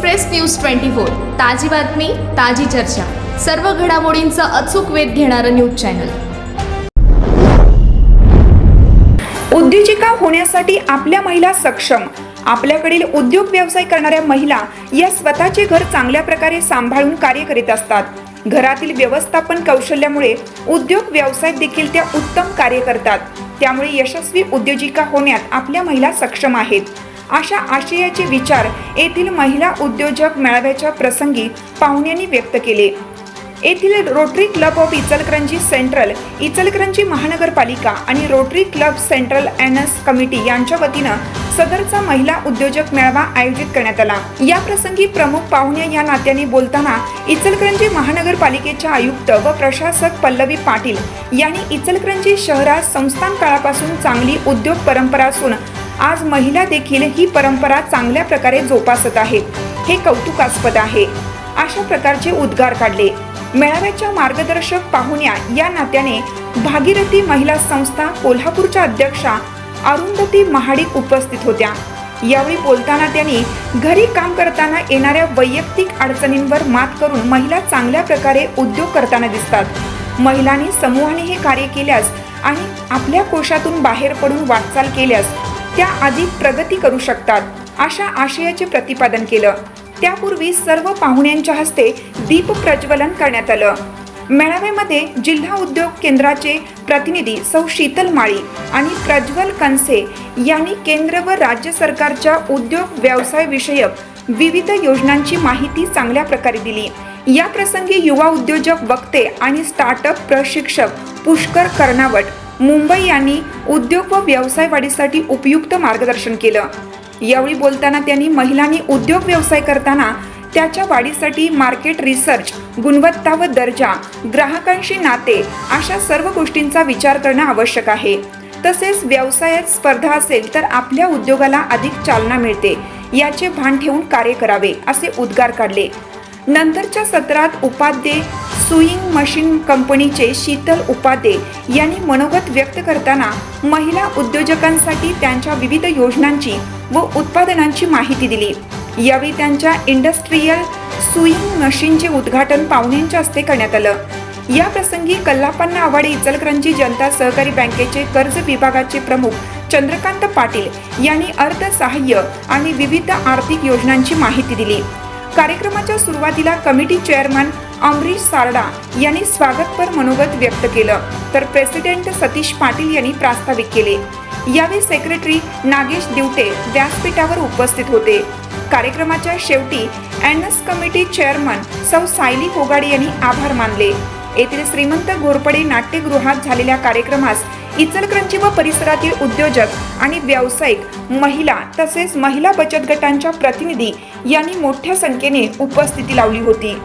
Express news twenty four. ताजी बातमी ताजी चर्चा. सर्व घडामोडींचा अचूक वेध घेणारं न्यूज चॅनल. उद्योजिका होण्यासाठी आपल्या महिला सक्षम आपल्याकडील उद्योग व्यवसाय करणाऱ्या महिला या स्वतःचे घर चांगल्या प्रकारे सांभाळून कार्य करीत असतात. घरातील व्यवस्थापन कौशल्यामुळे उद्योग व्यवसाय देखील त्या उत्तम कार्य करतात. त्यामुळे यशस्वी उद्योजिका होण्यात आपल्या महिला सक्षम आहेत. अशा आशयाचे विचार येथील महिला उद्योजक मेळाव्याच्या प्रसंगी पाहुण्यांनी व्यक्त केले. येथील Rotary Club of Ichalkaranji central Ichalkaranji महानगरपालिका आणि Rotary Club central N S committee यांच्या वतीनं सदरचा महिला उद्योजक मेळावा आयोजित करण्यात आला. या प्रसंगी प्रमुख पाहुणे या नात्याने बोलताना इचलकरंजी महानगरपालिकेच्या आयुक्त व प्रशासक पल्लवी पाटील यांनी इचलकरंजी शहरात संस्थान काळापासून चांगली उद्योग परंपरा असून आज महिला देखील ही परंपरा चांगल्या प्रकारे जोपासत आहेत. हे कौतुकास्पद आहे. अशा प्रकारचे उद्गार काढले. मेळाव्याच्या मार्गदर्शक पाहुण्या या नात्याने भागीरथी महिला संस्था कोल्हापूरच्या अध्यक्षा अरुंधती महाडिक उपस्थित होत्या. यावेळी बोलताना त्यांनी घरी काम करताना येणाऱ्या वैयक्तिक अडचणींवर मात करून महिला चांगल्या प्रकारे उद्योग करताना दिसतात. महिलांनी समूहाने हे कार्य केल्यास आणि आपल्या कोशातून बाहेर पडून वाटचाल केल्यास त्या अधिक प्रगती करू शकतात अशा आशयाचे प्रतिपादन केलं. त्यापूर्वी सर्व पाहुण्यांच्या हस्ते दीप प्रज्वलन करण्यात आलं. मेळाव्यामध्ये जिल्हा उद्योग केंद्राचे प्रतिनिधी सौ. शीतल माळी आणि प्रज्वल कनसे यांनी केंद्र व राज्य सरकारच्या उद्योग व्यवसाय विषयक विविध योजनांची माहिती चांगल्या प्रकारे दिली. या प्रसंगी युवा उद्योजक वक्ते आणि स्टार्टअप प्रशिक्षक पुष्कर कर्णावट मुंबई यांनी उद्योग व व्यवसाय वाढीसाठी उपयुक्त मार्गदर्शन केलं. यावेळी बोलताना त्यांनी महिलांनी उद्योग व्यवसाय करताना त्याच्या वाढीसाठी मार्केट रिसर्च गुणवत्ता व दर्जा ग्राहकांशी नाते अशा सर्व गोष्टींचा विचार करणं आवश्यक आहे. तसेच व्यवसायात स्पर्धा असेल तर आपल्या उद्योगाला अधिक चालना मिळते. याचे भान ठेवून कार्य करावे असे उद्गार काढले. नंतरच्या सत्रात उपाध्ये सुईंग मशीन कंपनीचे शीतल उपाध्ये यांनी मनोगत व्यक्त करताना महिला उद्योजकांसाठी त्यांच्या विविध योजनांची व उत्पादनांची माहिती दिली. यावेळी त्यांच्या इंडस्ट्रीयल सुईंग मशीनचे उद्घाटन पाहुण्यांच्या हस्ते करण्यात आलं. या प्रसंगी कल्लापन्ना आवाडे इचलकरंजी जनता सहकारी बँकेचे कर्ज विभागाचे प्रमुख चंद्रकांत पाटील यांनी अर्थसहाय्य आणि विविध आर्थिक योजनांची माहिती दिली. कार्यक्रमाच्या सुरुवातीला कमिटी चेअरमन अमरीश सारडा यांनी स्वागतपर मनोगत व्यक्त केलं. तर प्रेसिडेंट सतीश पाटील यांनी प्रास्ताविक केले. यावेळी सेक्रेटरी नागेश दिवटे व्यासपीठावर उपस्थित होते. कार्यक्रमाच्या शेवटी एनएस कमिटी चेअरमन सौ सायली फोगाडे यांनी आभार मानले. येथील श्रीमंत घोरपडे नाट्यगृहात झालेल्या कार्यक्रमास इचलकरंजी व परिसरातील उद्योजक आणि व्यावसायिक महिला तसेच महिला बचत गटांच्या प्रतिनिधी यांनी मोठ्या संख्येने उपस्थिती लावली होती.